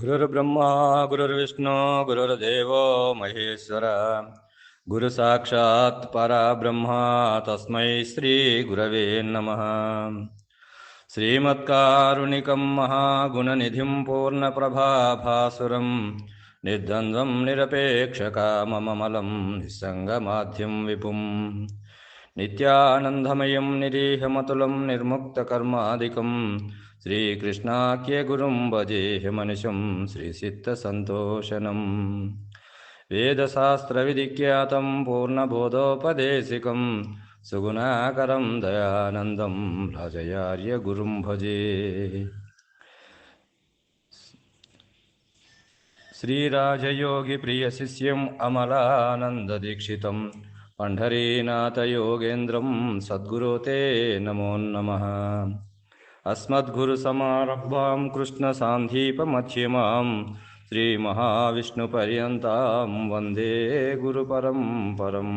गुरुर्ब्रह्मा गुरुर्विष्णु गुरुर्देवो महेश्वर। गुरुसाक्षात् परब्रह्मा तस्मै श्रीगुरवे नमः। श्रीमत्कारुणिकं महागुणनिधिं पूर्णप्रभाभासुरं निर्द्वन्द्वं निरपेक्षकाममलं निस्सङ्गमाध्यं विपुम्। नित्यानन्दमयं निरीहमतुलं निर्मुक्तकर्मादिकं श्रीकृष्णाख्यगुरुं भजेहमनिशं श्रीसिद्धसन्तोषणम्। वेदशास्त्रविधिख्यातं पूर्णबोधोपदेशिकं सुगुणाकरं दयानन्दं राजयार्यगुरुं भजे। श्रीराजयोगिप्रियशिष्यम् अमलानन्ददीक्षितं पण्ढरीनाथयोगेन्द्रं सद्गुरो ते नमो नमः अस्मद्गुरुसमारब्धां कृष्णसान्धीपमध्यमां श्रीमहाविष्णुपर्यन्तां वन्दे గురుపరంపరం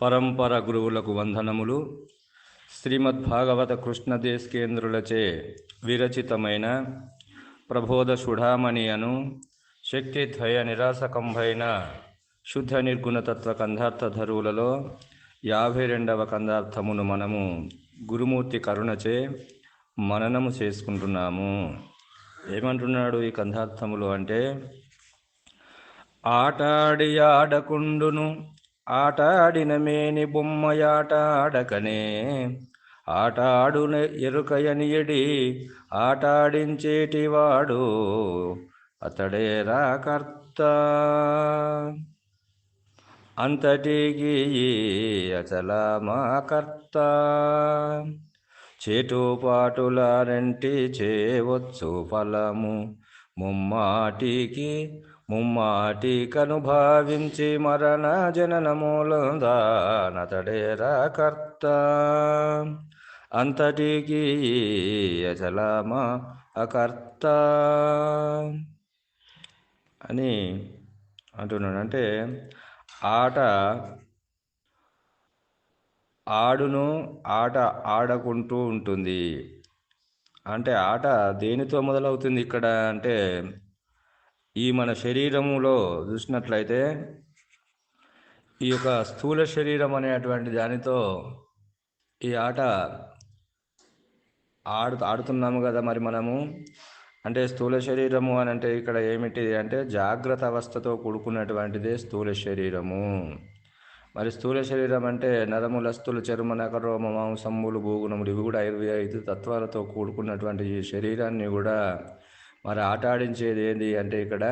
పరంపర గురువులకు వందనములు శ్రీమద్భాగవత కృష్ణదేశకేంద్రులచే విరచితమైన ప్రబోధ సుడామణి అను శక్తిద్వయ నిరాసకంభైన శుద్ధ నిర్గుణతత్వ కందార్థ ధరువులలో యాభై రెండవ కందార్థమును మనము గురుమూర్తి కరుణచే మననము చేసుకుంటున్నాము. ఏమంటున్నాడు ఈ కంధార్థములు అంటే ఆటాడి ఆడకుండును ఆటాడిన మేని బొమ్మయాట ఆడకనే ఆటాడున ఎరుకయనియడి ఆటాడించేటివాడు అతడేరా కర్త. అంతటికి అచలమా కర్త చేటుపాటులారంటి చేయవచ్చు ఫలము. ముమ్మాటికి ముమ్మాటి కనుభావించి మరణ జనన మూలందానతడేరా కర్త. అంతటికి అచలమా అకర్త. అని అంటున్నాడు. అంటే ఆట ఆడును ఆట ఆడకుంటూ ఉంటుంది. అంటే ఆట దేనితో మొదలవుతుంది ఇక్కడ అంటే ఈ మన శరీరములో చూసినట్లయితే ఈ యొక్క స్థూల శరీరం అనేటువంటి దానితో ఈ ఆట ఆడు ఆడుతున్నాము కదా మరి మనము. అంటే స్థూల శరీరము అని అంటే ఇక్కడ ఏమిటి అంటే జాగ్రత్త అవస్థతో కూడుకున్నటువంటిదే స్థూల శరీరము. మరి స్థూల శరీరం అంటే నరములస్తులు చర్మ నకరోమ మాంసములు భూగుణములు ఇవి కూడా ఇరవై ఐదు తత్వాలతో కూడుకున్నటువంటి ఈ శరీరాన్ని కూడా మరి ఆట ఆడించేది ఏంటి అంటే ఇక్కడ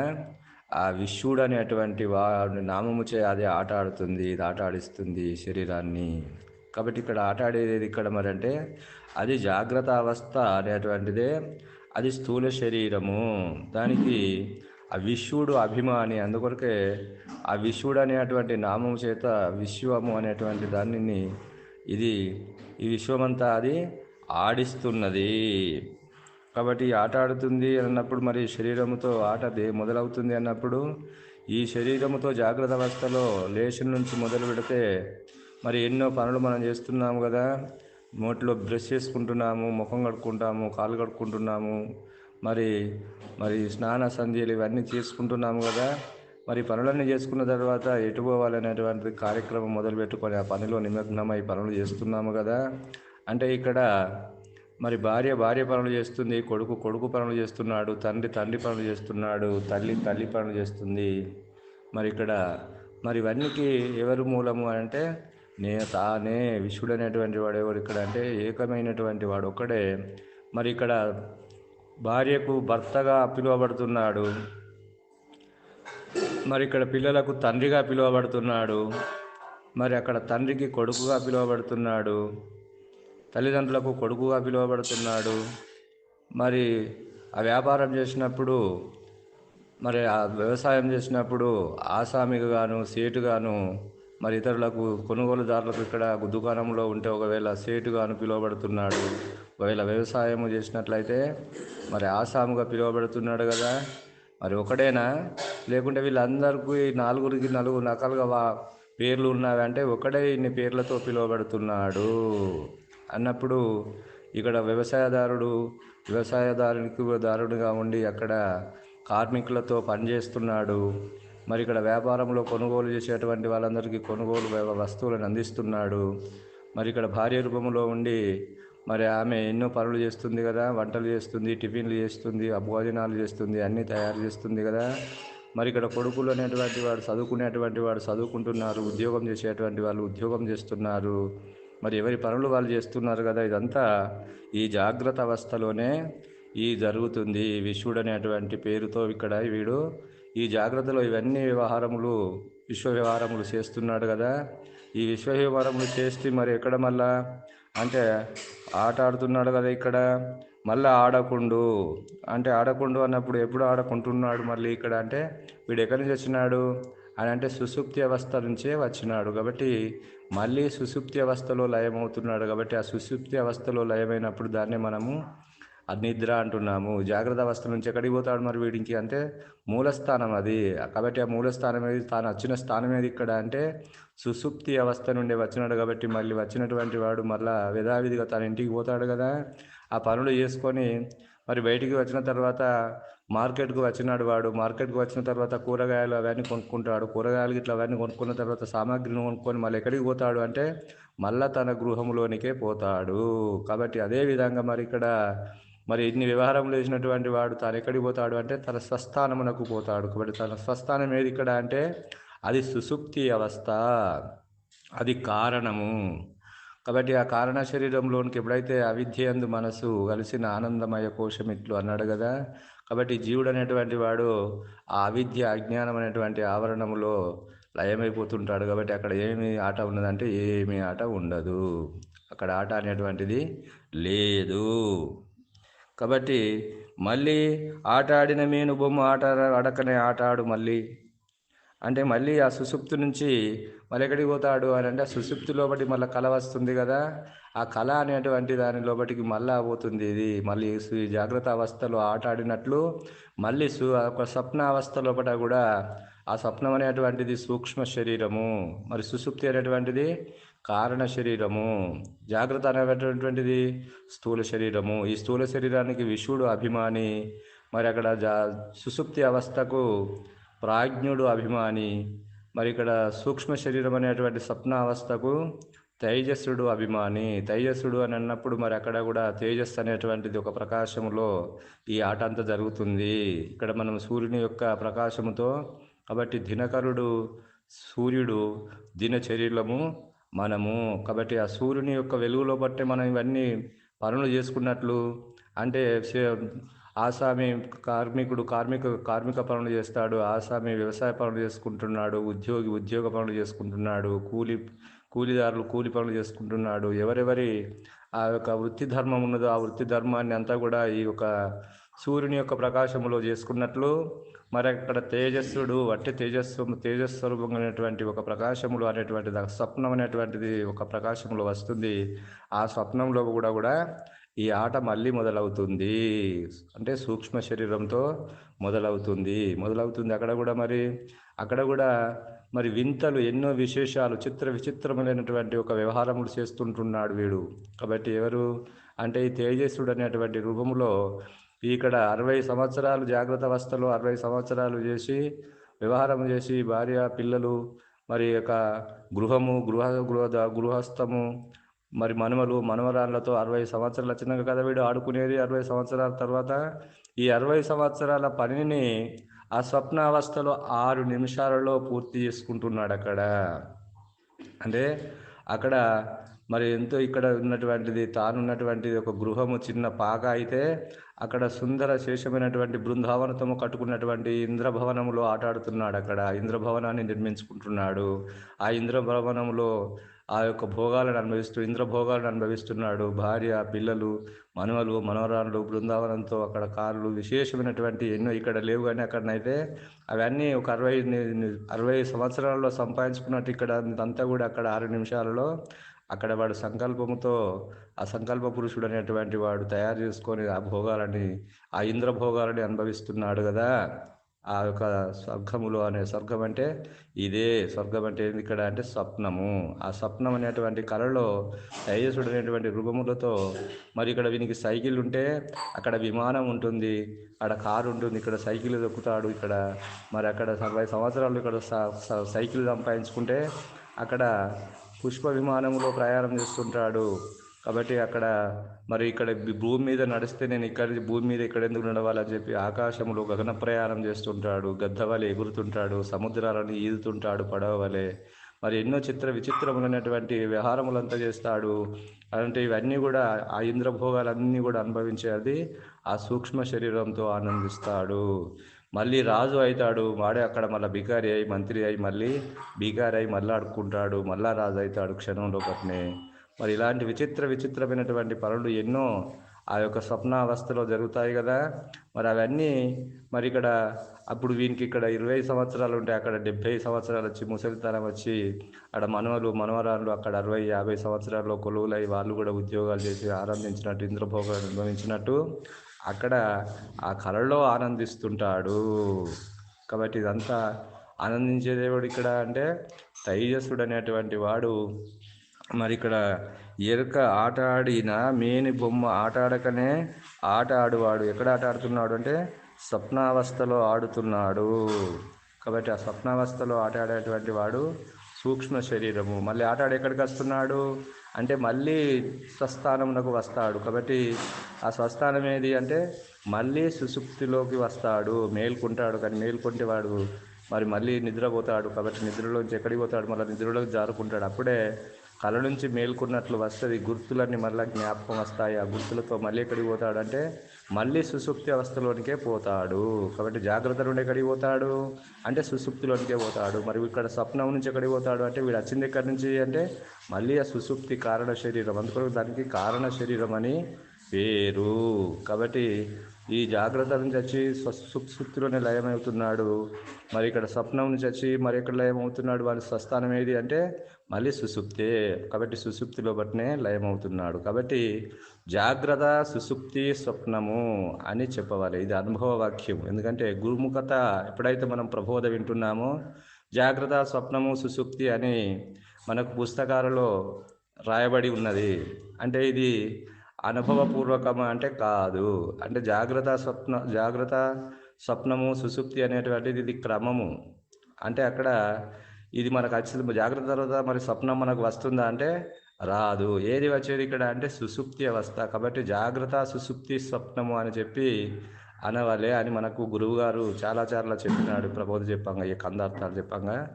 ఆ విశ్వడు అనేటువంటి వాడి నామముచే అది ఆట ఆడుతుంది ఇది ఆట ఆడిస్తుంది శరీరాన్ని. కాబట్టి ఇక్కడ ఆట ఆడేది ఇక్కడ మరి అంటే అది జాగ్రత్త అవస్థ అనేటువంటిదే అది స్థూల శరీరము. దానికి ఆ విశ్వడు అభిమాని. అందుకొరకే ఆ విశ్వడు అనేటువంటి నామం చేత విశ్వము అనేటువంటి దానిని ఇది ఈ విశ్వమంతా అది ఆడిస్తున్నది. కాబట్టి ఆట ఆడుతుంది అన్నప్పుడు మరి శరీరముతో ఆట దే మొదలవుతుంది అన్నప్పుడు ఈ శరీరముతో జాగ్రత్త అవస్థలో లేచిన నుంచి మొదలు పెడితే మరి ఎన్నో పనులు మనం చేస్తున్నాము కదా. నోట్లో బ్రష్ చేసుకుంటున్నాము ముఖం కడుక్కుంటాము కాలు కడుక్కుంటున్నాము మరి మరి స్నాన సంధ్యలు ఇవన్నీ చేసుకుంటున్నాము కదా. మరి పనులన్నీ చేసుకున్న తర్వాత ఎటు పోవాలనేటువంటి కార్యక్రమం మొదలు పెట్టుకొని ఆ పనిలో నిమగ్నమై పనులు చేస్తున్నాము కదా. అంటే ఇక్కడ మరి భార్య భార్య పనులు చేస్తుంది కొడుకు కొడుకు పనులు చేస్తున్నాడు తండ్రి తండ్రి పనులు చేస్తున్నాడు తల్లి తల్లి పనులు చేస్తుంది. మరి ఇక్కడ మరి ఇవన్నీకి ఎవరు మూలము అంటే నే తానే విశ్వడు అనేటువంటి వాడు ఎవరు ఇక్కడ అంటే ఏకమైనటువంటి వాడు ఒక్కడే. మరి ఇక్కడ భార్యకు భర్తగా పిలువబడుతున్నాడు. మరి ఇక్కడ పిల్లలకు తండ్రిగా పిలువబడుతున్నాడు. మరి అక్కడ తండ్రికి కొడుకుగా పిలువబడుతున్నాడు. తల్లిదండ్రులకు కొడుకుగా పిలువబడుతున్నాడు. మరి ఆ వ్యాపారం చేసినప్పుడు మరి ఆ వ్యవసాయం చేసినప్పుడు ఆసామిగాను సేటుగాను మరి ఇతరులకు కొనుగోలుదారులకు ఇక్కడ దుకాణంలో ఉంటే ఒకవేళ సేటుగాను పిలువబడుతున్నాడు. ఒకవేళ వ్యవసాయము చేసినట్లయితే మరి ఆసాముగా పిలువబడుతున్నాడు కదా. మరి ఒకడేనా? లేకుంటే వీళ్ళందరికీ నాలుగురికి నలుగురు రకాలుగా వా పేర్లు ఉన్నావంటే అంటే ఒకడే ఇన్ని పేర్లతో పిలువబడుతున్నాడు. అన్నప్పుడు ఇక్కడ వ్యవసాయదారుడు వ్యవసాయదారునికి దారుడుగా ఉండి అక్కడ కార్మికులతో పనిచేస్తున్నాడు. మరి ఇక్కడ వ్యాపారంలో కొనుగోలు చేసేటువంటి వాళ్ళందరికీ కొనుగోలు వస్తువులను అందిస్తున్నాడు. మరి ఇక్కడ భార్య రూపంలో ఉండి మరి ఆమె ఎన్నో పనులు చేస్తుంది కదా వంటలు చేస్తుంది టిఫిన్లు చేస్తుంది భోజనాలు చేస్తుంది అన్నీ తయారు చేస్తుంది కదా. మరి ఇక్కడ కొడుకులు అనేటువంటి వాడు చదువుకునేటువంటి వాడు చదువుకుంటున్నారు ఉద్యోగం చేసేటువంటి వాళ్ళు ఉద్యోగం చేస్తున్నారు. మరి ఎవరి పనులు వాళ్ళు చేస్తున్నారు కదా ఇదంతా ఈ జాగ్రత్త అవస్థలోనే ఈ జరుగుతుంది. విశ్వడు అనేటువంటి పేరుతో ఇక్కడ వీడు ఈ జాగ్రత్తలో ఇవన్నీ వ్యవహారములు విశ్వ వ్యవహారములు చేస్తున్నాడు కదా. ఈ విశ్వ వ్యవహారములు చేస్తే మరి ఎక్కడ మళ్ళా అంటే ఆట ఆడుతున్నాడు కదా ఇక్కడ మళ్ళీ ఆడకుండు. అంటే ఆడకుండు అన్నప్పుడు ఎప్పుడు ఆడకుంటున్నాడు మళ్ళీ ఇక్కడ అంటే వీడు ఎక్కడి నుంచి వచ్చినాడు? అని అంటే సుసుప్తి అవస్థ నుంచే వచ్చినాడు కాబట్టి మళ్ళీ సుసుప్తి అవస్థలో లయమవుతున్నాడు కాబట్టి ఆ సుసుప్తి అవస్థలో లయమైనప్పుడు దాన్ని మనము అది నిద్ర అంటున్నాము. జాగ్రత్త అవస్థ నుంచి ఎక్కడికి పోతాడు మరి వీడికి అంటే మూలస్థానం అది. కాబట్టి ఆ మూలస్థానం ఏది? తాను వచ్చిన స్థానం ఏది ఇక్కడ అంటే సుసుప్తి అవస్థ నుండి వచ్చినాడు కాబట్టి మళ్ళీ వచ్చినటువంటి వాడు మళ్ళా యథావిధిగా తన ఇంటికి పోతాడు కదా. ఆ పనులు చేసుకొని మరి బయటికి వచ్చిన తర్వాత మార్కెట్కు వచ్చినాడు వాడు. మార్కెట్కు వచ్చిన తర్వాత కూరగాయలు అవన్నీ కొనుక్కుంటాడు. కూరగాయలు ఇట్లా అవన్నీ కొనుక్కున్న తర్వాత సామాగ్రిని కొనుక్కొని మళ్ళీ ఎక్కడికి పోతాడు అంటే మళ్ళా తన గృహంలోనికే పోతాడు. కాబట్టి అదే విధంగా మరి ఇక్కడ మరి ఇన్ని వ్యవహారం వేసినటువంటి వాడు తాను ఎక్కడికి పోతాడు అంటే తన స్వస్థానమునకు పోతాడు. కాబట్టి తన స్వస్థానం ఏది ఇక్కడ అంటే అది సుసుప్తి అవస్థ. అది కారణము. కాబట్టి ఆ కారణ శరీరంలోనికి ఎప్పుడైతే అవిద్యందు మనసు కలిసిన ఆనందమయ కోశం ఇట్లు అన్నాడు కదా కాబట్టి జీవుడు అనేటువంటి వాడు ఆ అవిద్య అజ్ఞానం అనేటువంటి ఆవరణములో లయమైపోతుంటాడు. కాబట్టి అక్కడ ఏమి ఆట ఉన్నదంటే ఏమి ఆట ఉండదు. అక్కడ ఆట అనేటువంటిది లేదు. కాబట్టి మళ్ళీ ఆట ఆడిన మీను బొమ్మ ఆట అడకనే ఆట ఆడు మళ్ళీ. అంటే మళ్ళీ ఆ సుసుప్తి నుంచి మళ్ళీ ఎక్కడికి పోతాడు అని అంటే ఆ సుసుప్తి లోపటి మళ్ళీ కళ వస్తుంది కదా. ఆ కళ అనేటువంటి దాని లోపటికి మళ్ళా పోతుంది ఇది. మళ్ళీ జాగ్రత్త అవస్థలో ఆట ఆడినట్లు మళ్ళీ సు ఒక స్వప్న అవస్థ లోపల కూడా ఆ స్వప్నం అనేటువంటిది సూక్ష్మ శరీరము. మరి సుసుప్తి అనేటువంటిది కారణ శరీరము. జాగ్రత్త అనేటువంటిది స్థూల శరీరము. ఈ స్థూల శరీరానికి విశ్వడు అభిమాని. మరి అక్కడ జా సుసుప్తి అవస్థకు ప్రాజ్ఞుడు అభిమాని. మరి ఇక్కడ సూక్ష్మ శరీరం అనేటువంటి స్వప్న అవస్థకు తేజస్సుడు అభిమాని. తేజస్సుడు అని అన్నప్పుడు మరి అక్కడ కూడా తేజస్సు అనేటువంటిది ఒక ప్రకాశములో ఈ ఆట అంతా జరుగుతుంది. ఇక్కడ మనం సూర్యుని యొక్క ప్రకాశముతో కాబట్టి దినకరుడు సూర్యుడు దినచర్యలము మనము కాబట్టి ఆ సూర్యుని యొక్క వెలుగులో బట్టే మనం ఇవన్నీ పనులు చేసుకున్నట్లు అంటే ఆసామి కార్మికుడు కార్మిక కార్మిక పనులు చేస్తాడు ఆసామి వ్యవసాయ పనులు చేసుకుంటున్నాడు ఉద్యోగి ఉద్యోగ పనులు చేసుకుంటున్నాడు కూలి కూలిదారులు కూలి పనులు చేసుకుంటున్నాడు ఎవరెవరి ఆ యొక్క వృత్తి ధర్మం ఉన్నదో ఆ వృత్తి ధర్మాన్ని అంతా కూడా ఈ యొక్క సూర్యుని యొక్క ప్రకాశములో చేసుకున్నట్లు మరి అక్కడ తేజస్సుడు అంటే తేజస్సు తేజస్వరూపమైనటువంటి ఒక ప్రకాశములు అనేటువంటి స్వప్నం అనేటువంటిది ఒక ప్రకాశములో వస్తుంది. ఆ స్వప్నంలో కూడా కూడా ఈ ఆట మళ్ళీ మొదలవుతుంది. అంటే సూక్ష్మ శరీరంతో మొదలవుతుంది. మొదలవుతుంది అక్కడ కూడా మరి అక్కడ కూడా మరి వింతలు ఎన్నో విశేషాలు చిత్ర విచిత్రమైనటువంటి ఒక వ్యవహారములు చేస్తుంటున్నాడు వీడు. కాబట్టి ఎవరు? అంటే ఈ తేజస్సుడు అనేటువంటి రూపంలో ఇక్కడ అరవై సంవత్సరాలు జాగ్రత్త అవస్థలో అరవై సంవత్సరాలు చేసి వ్యవహారం చేసి భార్య పిల్లలు మరి యొక్క గృహము గృహ గృహ గృహస్థము మరి మనుమలు మనవరాళ్ళతో అరవై సంవత్సరాలు వచ్చినాక కదా వీడు ఆడుకునేది అరవై సంవత్సరాల తర్వాత? ఈ అరవై సంవత్సరాల పనిని ఆ స్వప్న అవస్థలో ఆరు నిమిషాలలో పూర్తి చేసుకుంటున్నాడు అక్కడ. అంటే అక్కడ మరి ఎంతో ఇక్కడ ఉన్నటువంటిది తానున్నటువంటిది ఒక గృహము చిన్న పాక అయితే అక్కడ సుందర శేషమైనటువంటి బృందావనతము కట్టుకున్నటువంటి ఇంద్రభవనములో ఆటాడుతున్నాడు అక్కడ. ఇంద్రభవనాన్ని నిర్మించుకుంటున్నాడు. ఆ ఇంద్రభవనములో ఆ యొక్క భోగాలను అనుభవిస్తూ ఇంద్రభోగాలను అనుభవిస్తున్నాడు. భార్య పిల్లలు మనవలు మనవరాళ్ళు బృందావనంతో అక్కడ కార్లు విశేషమైనటువంటి ఎన్నో ఇక్కడ లేవు కానీ అక్కడనైతే అవన్నీ ఒక అరవై అరవై సంవత్సరాల్లో సంపాదించుకున్నట్టు ఇక్కడ అంతా కూడా అక్కడ ఆరు నిమిషాలలో అక్కడ వాడు సంకల్పముతో ఆ సంకల్ప పురుషుడు అనేటువంటి వాడు తయారు చేసుకొని ఆ భోగాలని ఆ ఇంద్ర భోగాలని అనుభవిస్తున్నాడు కదా. ఆ యొక్క స్వర్గములో అనే స్వర్గం అంటే ఇదే. స్వర్గం అంటే ఏంది ఇక్కడ అంటే స్వప్నము. ఆ స్వప్నం అనేటువంటి కళలో తేజస్సుడు అనేటువంటి రూపములతో మరి ఇక్కడ వీనికి సైకిల్ ఉంటే అక్కడ విమానం ఉంటుంది. అక్కడ కారు ఉంటుంది. ఇక్కడ సైకిల్ దొక్కుతాడు ఇక్కడ. మరి అక్కడ అరవై సంవత్సరాలు ఇక్కడ స- సైకిల్ సంపాదించుకుంటే అక్కడ పుష్ప విమానంలో ప్రయాణం చేస్తుంటాడు. కాబట్టి అక్కడ మరి ఇక్కడ భూమి మీద నడిస్తే నేను ఇక్కడ భూమి మీద ఇక్కడ ఎందుకు నడవాలని చెప్పి ఆకాశంలో గగన ప్రయాణం చేస్తుంటాడు. గద్ద వలె ఎగురుతుంటాడు. సముద్రాలను ఈదుతుంటాడు పడవ వలె. మరి ఎన్నో చిత్ర విచిత్రములైనటువంటి వ్యవహారములంతా చేస్తాడు. అంటే ఇవన్నీ కూడా ఆ ఇంద్రభోగాలన్నీ కూడా అనుభవించేది ఆ సూక్ష్మ శరీరంతో ఆనందిస్తాడు. మళ్ళీ రాజు అవుతాడు వాడే అక్కడ మళ్ళీ బికారి అయి మంత్రి అయి మళ్ళీ బికారి అయి మళ్ళీ అడుక్కుంటాడు మళ్ళా రాజు అవుతాడు క్షణంలో పట్నే మరి ఇలాంటి విచిత్ర విచిత్రమైనటువంటి పనులు ఎన్నో ఆ యొక్క స్వప్నావస్థలో జరుగుతాయి కదా. మరి అవన్నీ మరి ఇక్కడ అప్పుడు వీనికి ఇక్కడ ఇరవై సంవత్సరాలు ఉంటే అక్కడ డెబ్బై సంవత్సరాలు వచ్చి ముసలితనం వచ్చి అక్కడ మనవలు మనవరాళ్ళు అక్కడ అరవై యాభై సంవత్సరాల్లో కొలువులై వాళ్ళు కూడా ఉద్యోగాలు చేసి ఆనందించినట్టు ఇంద్రభోగాలు అనుభవించినట్టు అక్కడ ఆ కళలో ఆనందిస్తుంటాడు. కాబట్టి ఇదంతా ఆనందించే దేవుడు ఇక్కడ అంటే తైజస్సుడు అనేటువంటి వాడు. మరి ఇక్కడ ఎరుక ఆట ఆడిన మేని బొమ్మ ఆట ఆడకనే ఆట ఆడువాడు. ఎక్కడ ఆట ఆడుతున్నాడు అంటే స్వప్నావస్థలో ఆడుతున్నాడు. కాబట్టి ఆ స్వప్నావస్థలో ఆట ఆడేటువంటి వాడు సూక్ష్మ శరీరము. మళ్ళీ ఆట ఎక్కడికి వస్తున్నాడు? అంటే మళ్ళీ స్వస్థానమునకు వస్తాడు. కాబట్టి ఆ స్వస్థానం ఏది అంటే మళ్ళీ సుసుప్తిలోకి వస్తాడు. మేల్కుంటాడు కానీ మేల్కొంటే వాడు మరి మళ్ళీ నిద్రపోతాడు. కాబట్టి నిద్రలోంచి ఎక్కడికి పోతాడు? మళ్ళీ నిద్రలోకి జారుకుంటాడు. అప్పుడే కళ నుంచి మేల్కొన్నట్లు వస్తుంది. గుర్తులన్నీ మళ్ళీ జ్ఞాపకం వస్తాయి. ఆ గుర్తులతో మళ్ళీ ఎక్కడికి పోతాడు అంటే మళ్ళీ సుసుప్తి అవస్థలోనికే పోతాడు. కాబట్టి జాగ్రత్త నుండి ఎక్కడికి పోతాడు? అంటే సుసుప్తిలోనికే పోతాడు. మరి ఇక్కడ స్వప్నం నుంచి ఎక్కడికి పోతాడు? అంటే వీడు వచ్చింది ఎక్కడి నుంచి అంటే మళ్ళీ ఆ సుసుప్తి కారణ శరీరం. అందుకొరకు దానికి కారణ శరీరం అని పేరు. కాబట్టి ఈ జాగ్రత్త నుంచి వచ్చి సుప్తిలోనే లయమవుతున్నాడు. మరి ఇక్కడ స్వప్నం నుంచి వచ్చి మరి ఎక్కడ లయమవుతున్నాడు? వాడి స్వస్థానం ఏది అంటే మళ్ళీ సుసుప్తే కాబట్టి సుసుప్తిలో బట్టినే లయమవుతున్నాడు. కాబట్టి జాగ్రత్త సుసుప్తి స్వప్నము అని చెప్పవాలి. ఇది అనుభవ వాక్యం ఎందుకంటే గురుముఖత ఎప్పుడైతే మనం ప్రబోధ వింటున్నామో జాగ్రత్త స్వప్నము సుసుప్తి అని మనకు పుస్తకాలలో రాయబడి ఉన్నది. అంటే ఇది అనుభవపూర్వకం అంటే కాదు. అంటే జాగ్రత్త స్వప్న జాగ్రత్త స్వప్నము సుసుప్తి అనేటువంటిది ఇది క్రమము. అంటే అక్కడ ఇది మనకు వచ్చింది జాగ్రత్త తర్వాత మరి స్వప్నం మనకు వస్తుందా అంటే రాదు. ఏది వచ్చేది ఇక్కడ అంటే సుసుప్తి అవస్థ. కాబట్టి జాగ్రత్త సుసుప్తి స్వప్నము అని చెప్పి అనవలే అని మనకు గురువుగారు చాలా చాలా చెప్పినాడు. ప్రబోధ చెప్పంగా ఈ కందార్థాలు చెప్పంగా.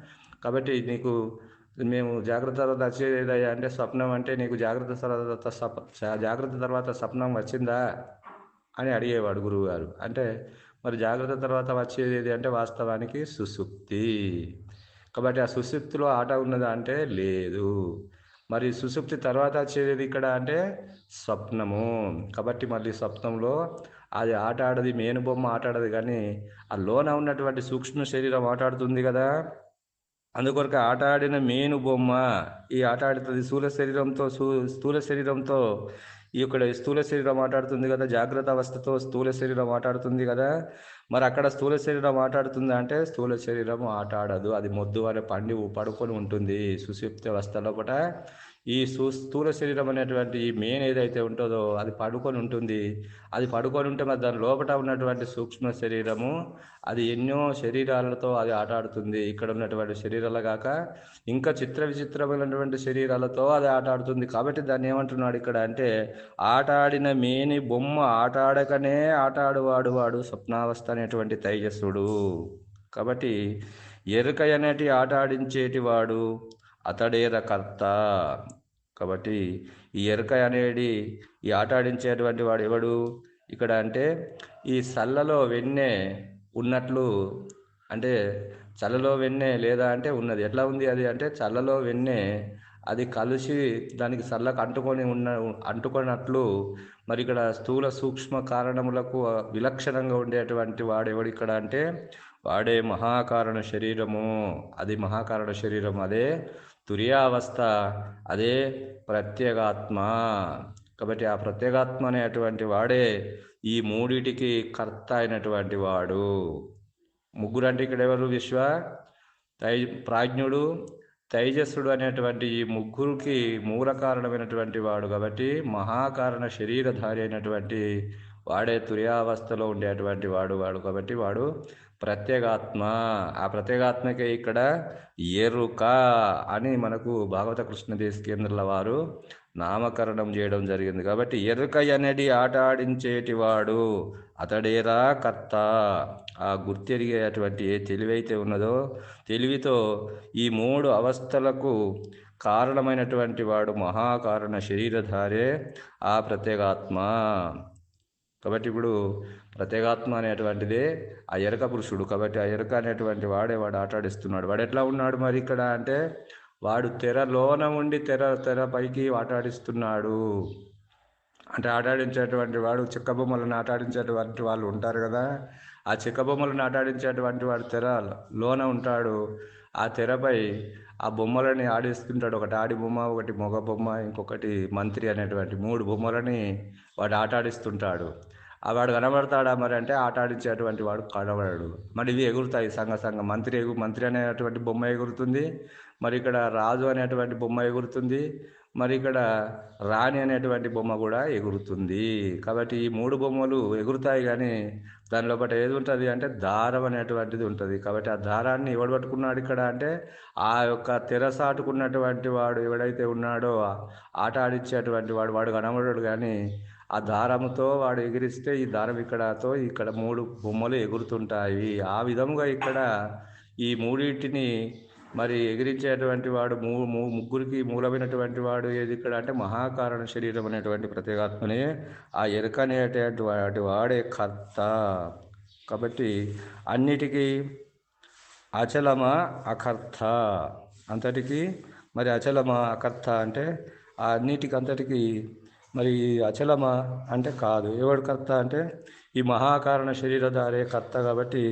కాబట్టి నీకు మేము జాగ్రత్త తర్వాత వచ్చేది అంటే స్వప్నం అంటే నీకు జాగ్రత్త తర్వాత సప జాగ్రత్త తర్వాత స్వప్నం వచ్చిందా అని అడిగేవాడు గురువుగారు. అంటే మరి జాగ్రత్త తర్వాత వచ్చేది ఏది అంటే వాస్తవానికి సుసుప్తి. కాబట్టి ఆ సుసుప్తిలో ఆట ఉన్నదా అంటే లేదు. మరి సుసుప్తి తర్వాత వచ్చేది ఇక్కడ అంటే స్వప్నము. కాబట్టి మళ్ళీ స్వప్నంలో అది ఆట ఆడది మేను బొమ్మ ఆట ఆడదు కానీ ఆ లోన ఉన్నటువంటి సూక్ష్మ శరీరం ఆట ఆడుతుంది కదా. అందుకొరకు ఆట ఆడిన మేను బొమ్మ ఈ ఆట ఆడుతుంది. స్థూల శరీరంతో స్థూల శరీరంతో ఈ యొక్క స్థూల శరీరం మాట్లాడుతుంది కదా జాగ్రత్త అవస్థతో స్థూల శరీరం మాట్లాడుతుంది కదా. మరి అక్కడ స్థూల శరీరం మాట్లాడుతుంది అంటే స్థూల శరీరం ఆట ఆడదు. అది మొద్దు అనే పండి పడుకొని ఉంటుంది సుషిప్తి అవస్థ లోపల ఈ స్థూల శరీరం అనేటువంటి ఈ మెయిన్ ఏదైతే ఉంటుందో అది పడుకొని ఉంటుంది. అది పడుకొని ఉంటే మరి దాని లోపల ఉన్నటువంటి సూక్ష్మ శరీరము అది ఎన్నో శరీరాలతో అది ఆట ఆడుతుంది. ఇక్కడ ఉన్నటువంటి శరీరాలు కాక ఇంకా చిత్ర విచిత్రమైనటువంటి శరీరాలతో అది ఆట ఆడుతుంది. కాబట్టి దాన్ని ఏమంటున్నాడు ఇక్కడ అంటే ఆట ఆడిన మేని బొమ్మ ఆట ఆడకనే ఆట ఆడువాడు వాడు స్వప్నావస్థ అనేటువంటి తైజస్సుడు. కాబట్టి ఎరుక అనేటి ఆట ఆడించేటి వాడు అతడేర కర్త. కాబట్టి ఈ ఎరుక అనేది ఈ ఆట ఆడించేటువంటి వాడు ఎవడు? ఇక్కడ అంటే ఈ సల్లలో వెన్నె ఉన్నట్లు అంటే చల్లలో వెన్నె లేదా అంటే ఉన్నది. ఎట్లా ఉంది అది? అంటే చల్లలో వెన్నె అది కలిసి దానికి చల్లకు అంటుకొని ఉన్న అంటుకున్నట్లు మరి ఇక్కడ స్థూల సూక్ష్మ కారణములకు విలక్షణంగా ఉండేటువంటి వాడు ఎవడు ఇక్కడ అంటే వాడే మహాకారణ శరీరము. అది మహాకారణ శరీరం అదే తురియావస్థ అదే ప్రత్యేగాత్మ. కాబట్టి ఆ ప్రత్యేగాత్మ అనేటువంటి వాడే ఈ మూడిటికి కర్త అయినటువంటి వాడు. ముగ్గురు అంటే ఇక్కడ ఎవరు? విశ్వ తై ప్రాజ్ఞుడు తైజస్సుడు అనేటువంటి ఈ ముగ్గురికి మూల కారణమైనటువంటి వాడు. కాబట్టి మహాకారణ శరీరధారి అయినటువంటి వాడే తుర్యావస్థలో ఉండేటువంటి వాడు వాడు. కాబట్టి వాడు ప్రత్యేగాత్మ. ఆ ప్రత్యేగాత్మకే ఇక్కడ ఎరుక అని మనకు భాగవత కృష్ణదేశ కేంద్రాల వారు నామకరణం చేయడం జరిగింది. కాబట్టి ఎరుక అనేది ఆట ఆడించేటివాడు. అతడేరా కర్త? ఆ గుర్తెరిగేటువంటి ఏ తెలివైతే ఉన్నదో తెలివితో ఈ మూడు అవస్థలకు కారణమైనటువంటి వాడు మహాకారణ శరీరధారే ఆ ప్రత్యేగాత్మ. కాబట్టి ఇప్పుడు ప్రత్యేగాత్మ అనేటువంటిదే ఆ ఎరక పురుషుడు. కాబట్టి ఆ ఎరక అనేటువంటి వాడే వాడు ఆటాడిస్తున్నాడు. వాడు ఎట్లా ఉన్నాడు మరి ఇక్కడ అంటే వాడు తెరలోన ఉండి తెర తెర పైకి ఆటాడిస్తున్నాడు. అంటే ఆటాడించేటువంటి వాడు చెక్క బొమ్మలను ఆటాడించేటువంటి వాళ్ళు ఉంటారు కదా. ఆ చెక్క బొమ్మలను ఆటాడించేటువంటి వాడు తెర లోన ఉంటాడు. ఆ తెరపై ఆ బొమ్మలని ఆడిస్తుంటాడు. ఒకటి ఆడి బొమ్మ ఒకటి మొగ బొమ్మ ఇంకొకటి మంత్రి అనేటువంటి మూడు బొమ్మలని వాడు ఆటాడిస్తుంటాడు. వాడు కనబడతాడా మరి అంటే ఆట ఆడించేటువంటి వాడు కనబడాడు. మరి ఇవి ఎగురుతాయి సంఘ సంఘ. మంత్రి ఎగు మంత్రి అనేటువంటి బొమ్మ ఎగురుతుంది. మరి ఇక్కడ రాజు అనేటువంటి బొమ్మ ఎగురుతుంది. మరి ఇక్కడ రాణి అనేటువంటి బొమ్మ కూడా ఎగురుతుంది. కాబట్టి ఈ మూడు బొమ్మలు ఎగురుతాయి కానీ దాని లోపల ఏది ఉంటుంది అంటే దారం అనేటువంటిది ఉంటుంది. కాబట్టి ఆ దారాన్ని ఎవడు పట్టుకున్నాడు ఇక్కడ అంటే ఆ యొక్క తెరసాటుకున్నటువంటి వాడు ఎవడైతే ఉన్నాడో ఆట ఆడించేటువంటి వాడు వాడు కనబడాడు కానీ ఆ దారముతో వాడు ఎగిరిస్తే ఈ దారం ఇక్కడతో ఇక్కడ మూడు బొమ్మలు ఎగురుతుంటాయి. ఆ విధముగా ఇక్కడ ఈ మూడింటిని మరి ఎగిరించేటువంటి వాడు మూ ముగ్గురికి మూలమైనటువంటి వాడు ఏది ఇక్కడ అంటే మహాకారణ శరీరం అనేటువంటి ప్రత్యేగాత్మనే ఆ ఎరుక అనేటువంటి వాడే కర్త. కాబట్టి అన్నిటికీ అచలమా? అకర్త. అంతటికి మరి అచలమా? అకర్త అంటే ఆ మరి అచలమా అంటే కాదు. ఎవడు కర్త అంటే ఈ మహాకారణ శరీరధారే కర్త కాబట్టి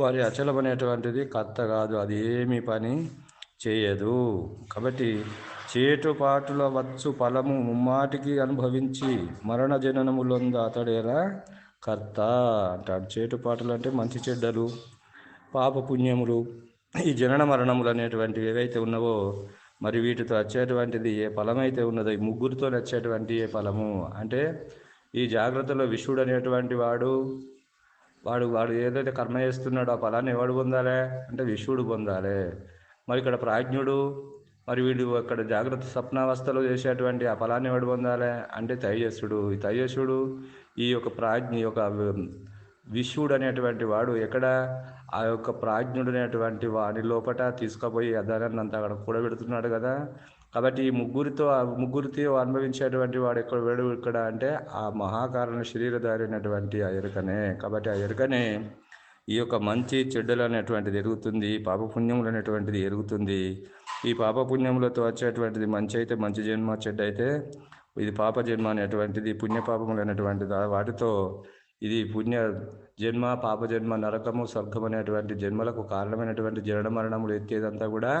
మరి అచలం అనేటువంటిది కర్త కాదు. అది ఏమి పని చేయదు. కాబట్టి చేటుపాటుల వచ్చు ఫలము ముమ్మాటికి అనుభవించి మరణ జననములందు అతడేలా కర్త అంటాడు. చేటుపాటులు అంటే మంచి చెడ్డలు పాప పుణ్యములు ఈ జనన మరణములు అనేటువంటివి ఏవైతే ఉన్నావో మరి వీటితో వచ్చేటువంటిది ఏ ఫలమైతే ఉన్నదో ఈ ముగ్గురితో వచ్చేటువంటి ఏ ఫలము? అంటే ఈ జాగ్రత్తలో విశ్వడు అనేటువంటి వాడు వాడు వాడు ఏదైతే కర్మ చేస్తున్నాడో ఆ ఫలాన్ని ఎవడు పొందాలి? అంటే విశ్వడు పొందాలి. మరి ఇక్కడ ప్రాజ్ఞుడు మరి వీడు అక్కడ జాగ్రత్త స్వప్నావస్థలో చేసేటువంటి ఆ ఫలాన్ని ఎవడు పొందాలి? అంటే తైజస్సుడు. ఈ తైజస్సుడు ఈ యొక్క ప్రాజ్ఞ ఈ యొక్క విశ్వడు అనేటువంటి వాడు ఎక్కడ? ఆ యొక్క ప్రాజ్ఞుడు అనేటువంటి వాని లోపట తీసుకుపోయి అదానాన్ని అంతా అక్కడ కూడబెడుతున్నాడు కదా. కాబట్టి ఈ ముగ్గురితో ఆ ముగ్గురితో అనుభవించేటువంటి వాడు ఎక్కడ వేడు ఇక్కడ అంటే ఆ మహాకారణ శరీరధారి అయినటువంటి ఆ ఎరుకనే. కాబట్టి ఆ ఎరుకనే ఈ యొక్క మంచి చెడ్డలు అనేటువంటిది ఎరుగుతుంది పాపపుణ్యములు అనేటువంటిది ఎరుగుతుంది. ఈ పాపపుణ్యములతో వచ్చేటువంటిది మంచి అయితే మంచి జన్మ చెడ్డ అయితే ఇది పాప జన్మ అనేటువంటిది పుణ్యపాపములు అనేటువంటిది వాటితో ఇది పుణ్య జన్మ పాప జన్మ నరకము స్వర్గం అనేటువంటి జన్మలకు కారణమైనటువంటి జనన మరణములు ఎత్తేదంతా కూడా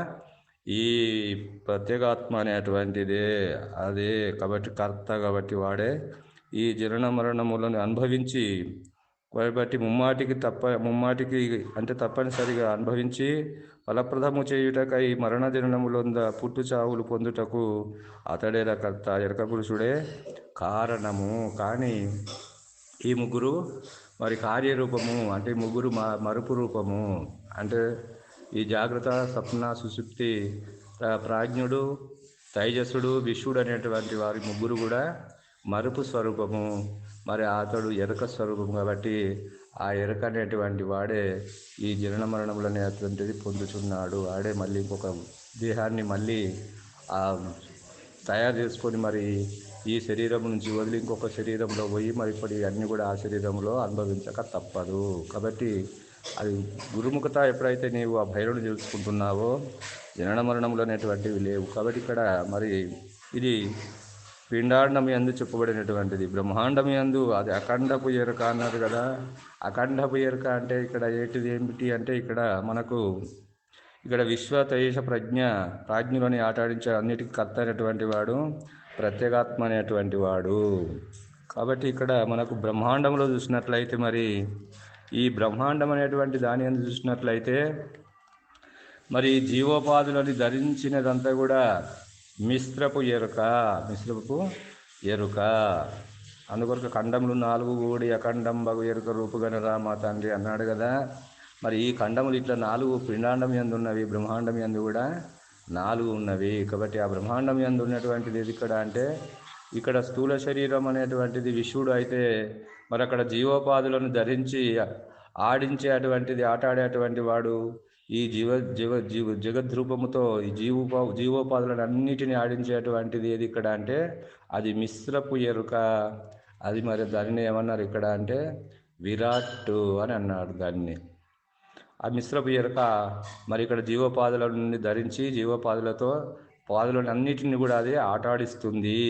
ఈ ప్రత్యేగాత్మ అనేటువంటిదే. అదే కాబట్టి కర్త కాబట్టి వాడే ఈ జనన మరణములను అనుభవించి బట్టి ముమ్మాటికి తప్ప ముమ్మాటికి అంటే తప్పనిసరిగా అనుభవించి ఫలప్రదము చేయుటకై మరణ జననములొంద పుట్టు చావులు పొందుటకు అతడే కర్త ఎరక పురుషుడే కారణము. కానీ ఈ ముగ్గురు మరి కార్యరూపము అంటే ముగ్గురు మ మరుపు రూపము అంటే ఈ జాగ్రత్త సప్న సుశుప్తి ప్రాజ్ఞుడు తైజసుడు విష్ణుడు అనేటువంటి వారి ముగ్గురు కూడా మరుపు స్వరూపము మరి అతడు ఎరక స్వరూపం కాబట్టి ఆ ఎరక అనేటువంటి వాడే ఈ జనన మరణములు అనేటువంటిది పొందుతున్నాడు ఆడే మళ్ళీ ఇంకొక దేహాన్ని మళ్ళీ తయారు చేసుకొని మరి ఈ శరీరం నుంచి వదిలి ఇంకొక శరీరంలో పోయి మరి ఇప్పుడు అన్నీ కూడా ఆ శరీరంలో అనుభవించక తప్పదు. కాబట్టి అది గురుముఖత ఎప్పుడైతే నీవు ఆ భైరవుని తెలుసుకుంటున్నావో జనన మరణములు అనేటువంటివి లేవు. కాబట్టి ఇక్కడ మరి ఇది పిండాండం ఎందు చెప్పబడినటువంటిది. బ్రహ్మాండం ఎందు అది అఖండపు ఎరుక అన్నారు కదా. అఖండపు ఎరుక అంటే ఇక్కడ ఏంటిది ఏమిటి అంటే ఇక్కడ మనకు ఇక్కడ విశ్వ తేజ ప్రజ్ఞ ప్రాజ్ఞులని ఆటాడించే అన్నిటికీ కర్త అయినటువంటి వాడు. ప్రత్యేగాత్మ అనేటువంటి వాడు కాబట్టి ఇక్కడ మనకు బ్రహ్మాండంలో చూసినట్లయితే మరి ఈ బ్రహ్మాండం అనేటువంటి దాని అని చూసినట్లయితే మరి జీవోపాధులని ధరించినదంతా కూడా మిశ్రపు ఎరుక మిశ్రపు ఎరుక. అందుకొరకు ఖండములు నాలుగు కూడి అఖండం బగు ఎరుక రూపుగనరా మా తండ్రి అన్నాడు కదా. మరి ఈ ఖండములు ఇట్లా నాలుగు పిండాండం ఎందు ఉన్నవి బ్రహ్మాండం ఎందు కూడా నాలుగు ఉన్నవి. కాబట్టి ఆ బ్రహ్మాండం ఎందు ఉన్నటువంటిది ఇక్కడ అంటే ఇక్కడ స్థూల శరీరం అనేటువంటిది విశ్వడు అయితే మరి అక్కడ జీవోపాధులను ధరించి ఆడించే అటువంటిది ఆటాడేటువంటి వాడు ఈ జీవ జీవ జీవ జగద్రూపముతో ఈ జీవోపా జీవోపాధులను అన్నిటిని ఆడించేటువంటిది ఏది ఇక్కడ అంటే అది మిశ్రపు ఎరుక అది మరి దానిని ఏమన్నారు ఇక్కడ అంటే విరాట్ అని అన్నాడు దాన్ని. ఆ మిశ్రపు ఎరుక మరి ఇక్కడ జీవపాదుల నుండి ధరించి జీవపాదులతో పాదులను అన్నిటిని కూడా అది ఆటాడిస్తుంది.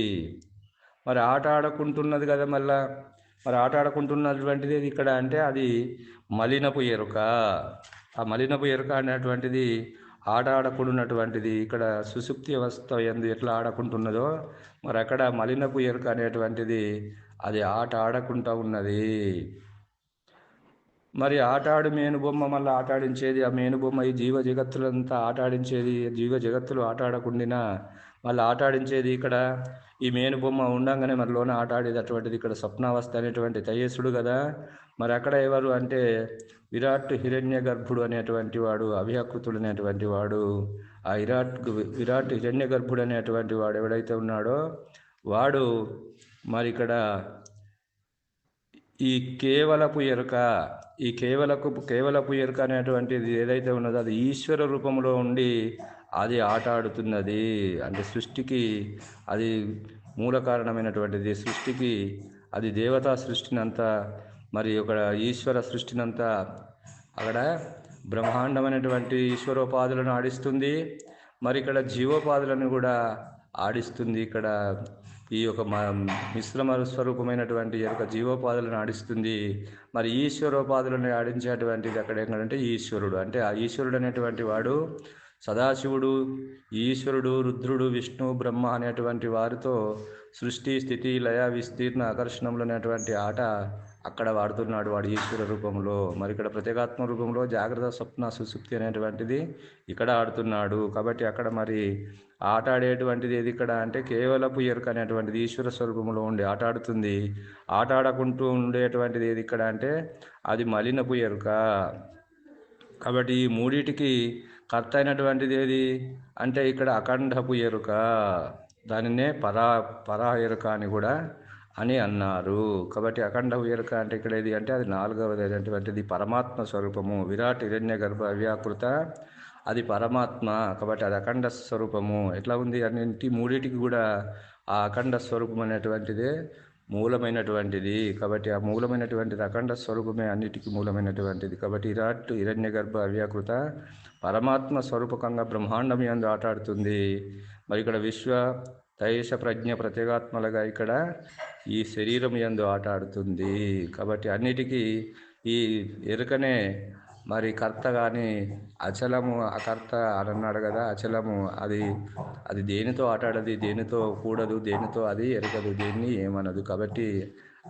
మరి ఆట ఆడుకుంటున్నది కదా మళ్ళా? మరి ఆట ఆడుకుంటున్నటువంటిది ఇక్కడ అంటే అది మలినపు ఎరుక. ఆ మలినపు ఎరుక అనేటువంటిది ఆట ఆడకుండాటువంటిది ఇక్కడ సుసుప్తి వ్యవస్థ ఎందు ఎట్లా ఆడకుంటున్నదో మరి అక్కడ మలినపు ఎరుక అనేటువంటిది అది ఆట ఆడకుండా ఉన్నది. మరి ఆటాడు మేనుబొమ్మ మళ్ళీ ఆటాడించేది ఆ మేనుబొమ్మ ఈ జీవ జగత్తులంతా ఆటాడించేది జీవ జగత్తులు ఆటాడకుండినా మళ్ళీ ఆటాడించేది ఇక్కడ? ఈ మేనుబొమ్మ ఉండంగానే మరి లోన ఆటాడేది అటువంటిది ఇక్కడ స్వప్నావస్థ అనేటువంటి తేజస్సుడు కదా. మరి అక్కడ ఎవరు అంటే విరాట్ హిరణ్య గర్భుడు అనేటువంటి వాడు అభిహకృతుడు అనేటువంటి వాడు. ఆ విరాట్ విరాట్ హిరణ్య గర్భుడు అనేటువంటి వాడు ఎవడైతే ఉన్నాడో వాడు మరి ఇక్కడ ఈ కేవలపు ఎరుక ఈ కేవలకు కేవలపు ఎరుక అనేటువంటిది ఏదైతే ఉన్నదో అది ఈశ్వర రూపంలో ఉండి అది ఆట ఆడుతున్నది. అంటే సృష్టికి అది మూల కారణమైనటువంటిది. సృష్టికి అది దేవతా సృష్టినంతా మరి ఒక ఈశ్వర సృష్టినంతా అక్కడ బ్రహ్మాండమైనటువంటి ఈశ్వరోపాధులను ఆడిస్తుంది. మరి ఇక్కడ జీవోపాధులను కూడా ఆడిస్తుంది. ఇక్కడ ఈ యొక్క మిశ్రమ స్వరూపమైనటువంటి యొక్క జీవోపాధులను ఆడిస్తుంది. మరి ఈశ్వరోపాధులను ఆడించేటువంటిది అక్కడ ఏంటంటే ఈశ్వరుడు. అంటే ఆ ఈశ్వరుడు అనేటువంటి వాడు సదాశివుడు ఈశ్వరుడు రుద్రుడు విష్ణు బ్రహ్మ అనేటువంటి వారితో సృష్టి స్థితి లయ విస్తీర్ణ ఆకర్షణములు అనేటువంటి ఆట అక్కడ వాడుతున్నాడు వాడు ఈశ్వర రూపంలో. మరి ఇక్కడ ప్రత్యేగాత్మ రూపంలో జాగ్రత్త స్వప్న సుసుప్తి అనేటువంటిది ఇక్కడ ఆడుతున్నాడు. కాబట్టి అక్కడ మరి ఆట ఆడేటువంటిది ఏది ఇక్కడ అంటే కేవలపు ఎరుక అనేటువంటిది ఈశ్వర స్వరూపంలో ఉండి ఆట ఆడుతుంది. ఆట ఆడకుంటూ ఉండేటువంటిది ఏది ఇక్కడ అంటే అది మలినపు ఎరుక. కాబట్టి ఈ మూడిటికి కర్త అయినటువంటిది ఏది అంటే ఇక్కడ అఖండపు ఎరుక. దానినే పరా పరా ఎరుక అని కూడా అని అన్నారు. కాబట్టి అఖండ ఉయర్క అంటే ఇక్కడ ఏది అంటే అది నాలుగవది అయినటువంటిది పరమాత్మ స్వరూపము. విరాట్ హిరణ్య గర్భ అవ్యాకృత అది పరమాత్మ. కాబట్టి అది అఖండ స్వరూపము. ఎట్లా ఉంది అన్నింటి మూడింటికి కూడా ఆ అఖండ స్వరూపం అనేటువంటిదే మూలమైనటువంటిది. కాబట్టి ఆ మూలమైనటువంటిది అఖండ స్వరూపమే అన్నిటికీ మూలమైనటువంటిది. కాబట్టి విరాట్ హిరణ్య గర్భ అవ్యాకృత పరమాత్మ స్వరూపకంగా బ్రహ్మాండం ఎందు ఆటాడుతుంది మరి ఇక్కడ విశ్వ తైష ప్రజ్ఞ ప్రత్యేగాత్మలుగా ఇక్కడ ఈ శరీరం ఎందు ఆట ఆడుతుంది. కాబట్టి అన్నిటికీ ఈ ఎరుకనే మరి కర్త కానీ అచలము అకర్త అని అన్నాడు కదా అచలము అది అది దేనితో ఆటాడది దేనితో కూడదు దేనితో అది ఎరగదు దేన్ని ఏమనదు. కాబట్టి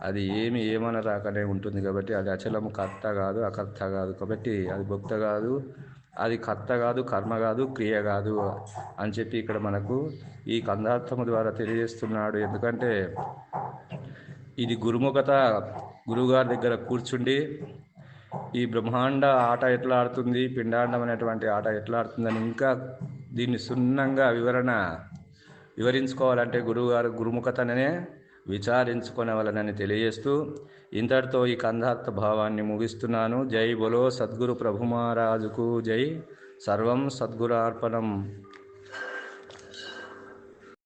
అది ఏమి ఏమన రాకనే ఉంటుంది కాబట్టి అది అచలము కర్త కాదు అకర్త కాదు. కాబట్టి అది భక్త కాదు అది కర్త కాదు కర్మ కాదు క్రియ కాదు అని చెప్పి ఇక్కడ మనకు ఈ కందార్థము ద్వారా తెలియజేస్తున్నాడు. ఎందుకంటే ఇది గురుముఖత గురువుగారి దగ్గర కూర్చుండి ఈ బ్రహ్మాండ ఆట ఎట్లా ఆడుతుంది పిండాండం అనేటువంటి ఆట ఎట్లా ఆడుతుందని ఇంకా దీన్ని సున్నంగా వివరణ వివరించుకోవాలంటే గురువుగారు గురుముఖతనే విచారించుకునేవాళ్ళనని తెలియజేస్తూ ఇంతటితో ఈ కందార్థ భావాన్ని ముగిస్తున్నాను. జై బొలో సద్గురు ప్రభుమహారాజుకు జై. సర్వం సద్గురార్పణం.